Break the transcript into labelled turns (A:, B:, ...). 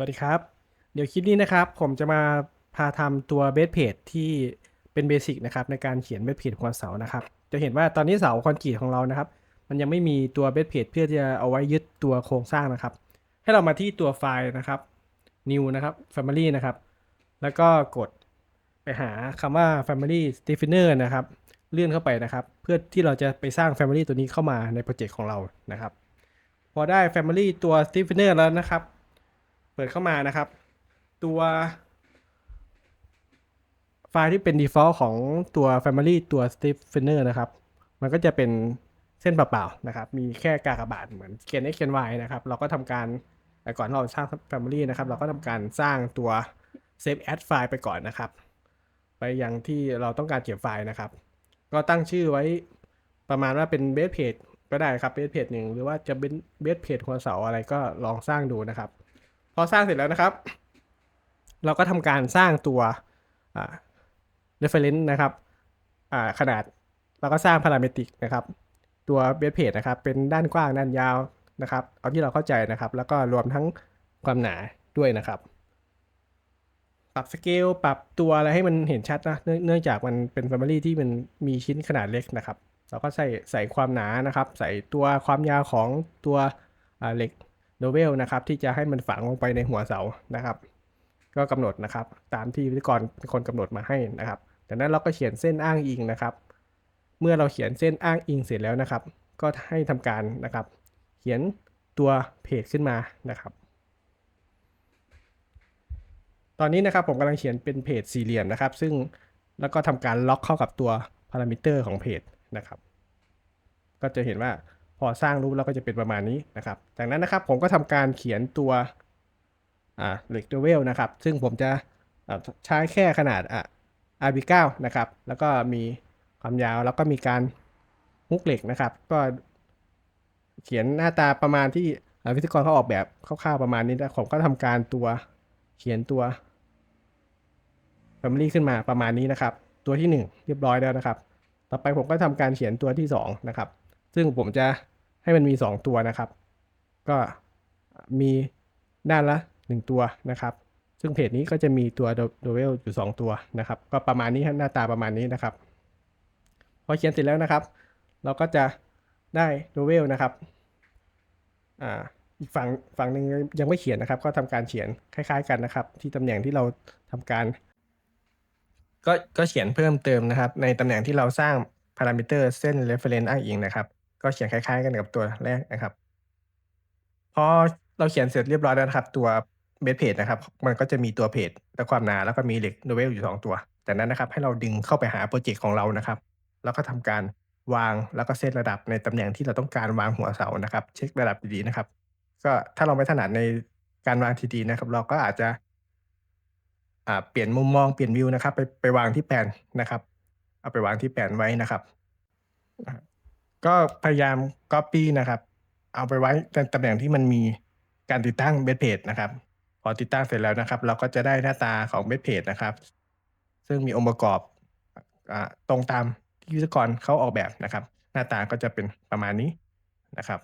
A: วัสดีครับ เดี๋ยวคลิปนี้นะครับ ผมจะมาพาทำตัวเบสเพจที่เป็นเบสิกนะครับในการเขียนเบสเพจของเสานะครับ จะเห็นว่าตอนนี้เสาคอนกรีตของเรานะครับ มันยังไม่มีตัวเบสเพจเพื่อจะเอาไว้ยึดตัวโครงสร้างนะครับ ให้เรามาที่ตัวไฟล์นะครับ new นะครับ family นะครับ แล้วก็กดไปหาคำว่า family definer นะครับ เลื่อนเข้าไปนะครับ เพื่อที่เราจะไปสร้าง family ตัวนี้เข้ามาในโปรเจกต์ของเรานะครับ พอได้ family ตัว definiter แล้วนะครับ ปิดเข้ามานะครับ ตัว ไฟล์ที่เป็น default ของตัว family ตัว stiffener นะครับ มันก็จะเป็นเส้นเปล่าๆนะครับ มีแค่กากบาทเหมือนเขียน x เขียน y นะครับ เราก็ทำการก่อนเราสร้าง family นะครับ เราก็ทำการสร้างตัว save as ไฟล์ไปก่อนนะครับ ไปยังที่เราต้องการเก็บไฟล์นะครับ ก็ตั้งชื่อไว้ประมาณว่าเป็น base page ก็ได้ครับ base page หนึ่งหรือว่าจะเป็น base page หัวเสาอะไรก็ลองสร้างดูนะครับ อสร้างเสร็จแล้วนะครับ เราก็ทำการสร้างตัว reference นะครับขนาดเราก็สร้าง parametric นะครับ ตัว base page นะครับ เป็นด้านกว้างด้านยาวนะครับ เอาที่เราเข้าใจนะครับ แล้วก็รวมทั้งความหนาด้วยนะครับ ปรับสเกลปรับตัวอะไรให้มันเห็นชัดนะ เนื่องจากมันเป็น Family ที่มันมีชิ้นขนาดเล็กนะครับ เราก็ใส่ใส่ความหนานะครับ ใส่ตัวความยาวของตัวเหล็ก โดเวลนะครับที่จะให้มันฝังลงไปในหัวเสานะครับ ก็กำหนดนะครับ ตามที่วิทยกรเป็นคนกำหนดมาให้นะครับจากนั้นเราก็เขียนเส้นอ้างอิงนะครับ เมื่อเราเขียนเส้นอ้างอิงเสร็จแล้วนะครับ ก็ให้ทำการนะครับ เขียนตัวเพจขึ้นมานะครับตอนนี้นะครับผมกำลังเขียนเป็นเพจสี่เหลี่ยมนะครับ ซึ่งแล้วก็ทำการล็อกเข้ากับตัวพารามิเตอร์ของเพจนะครับ ก็จะเห็นว่า พอสร้างรูปแล้วก็จะเป็นประมาณนี้นะครับ จากนั้นนะครับผมก็ทำการเขียนตัวเหล็กเดเวลนะครับ ซึ่งผมจะใช้แค่ขนาดอะ RB9 นะครับ แล้วก็มีความยาวแล้วก็มีการฮุกเหล็กนะครับ ก็เขียนหน้าตาประมาณที่วิทยกรเขาออกแบบคร่าวๆประมาณนี้นะผมก็ทำการตัวเขียนตัว Family ขึ้นมาประมาณนี้นะครับ ตัวที่ 1 เรียบร้อยแล้วนะครับ ต่อไปผมก็ทำการเขียนตัวที่ 2 นะครับ ซึ่งผมจะให้มันมี 2 ตัวนะครับ ก็มีด้านละ 1 ตัวนะครับ ซึ่งเพจนี้ก็จะมีตัวโดเวลอยู่ 2 ตัวนะครับ ก็ประมาณนี้หน้าตาประมาณนี้นะครับ พอเขียนเสร็จแล้วนะครับ เราก็จะได้โดเวลนะครับอ่าอีกฝั่งฝั่งหนึ่งยังไม่เขียนนะครับ ก็ทำการเขียนคล้ายๆกันนะครับ ที่ตำแหน่งที่เราทำการ ก็ก็เขียนเพิ่มเติมนะครับ ในตำแหน่งที่เราสร้างพารามิเตอร์เส้น reference อ้างอิงนะครับ ก็เขียนคล้าย ๆ กันกับตัวแรกนะครับ พอเราเขียนเสร็จเรียบร้อยแล้วนะครับ ตัวเบสเพจนะครับ มันก็จะมีตัวเพจและความหนาแล้วก็มีเหล็กโนเวลอยู่ 2 ตัว จากนั้นนะครับ ให้เราดึงเข้าไปหาโปรเจกต์ของเรานะครับ แล้วก็ทำการวางแล้วก็เซตระดับในตำแหน่งที่เราต้องการวางหัวเสานะครับ เช็คระดับดีๆนะครับ ก็ถ้าเราไม่ถนัดในการวางทีดีนะครับ เราก็อาจจะเปลี่ยนมุมมองเปลี่ยนวิวนะครับ ไปไปวางที่แปนนะครับ เอาไปวางที่แปนไว้นะครับ ก็พยายาม Copy นะครับ เอาไปไว้ในตำแหน่งที่มันมีการติดตั้งเบสเพจนะครับ พอติดตั้งเสร็จแล้วนะครับ เราก็จะได้หน้าตาของเบสเพจนะครับ ซึ่งมีองค์ประกอบอตรงตามที่วิศวกรเขาออกแบบนะครับ หน้าตาก็จะเป็นประมาณนี้นะครับ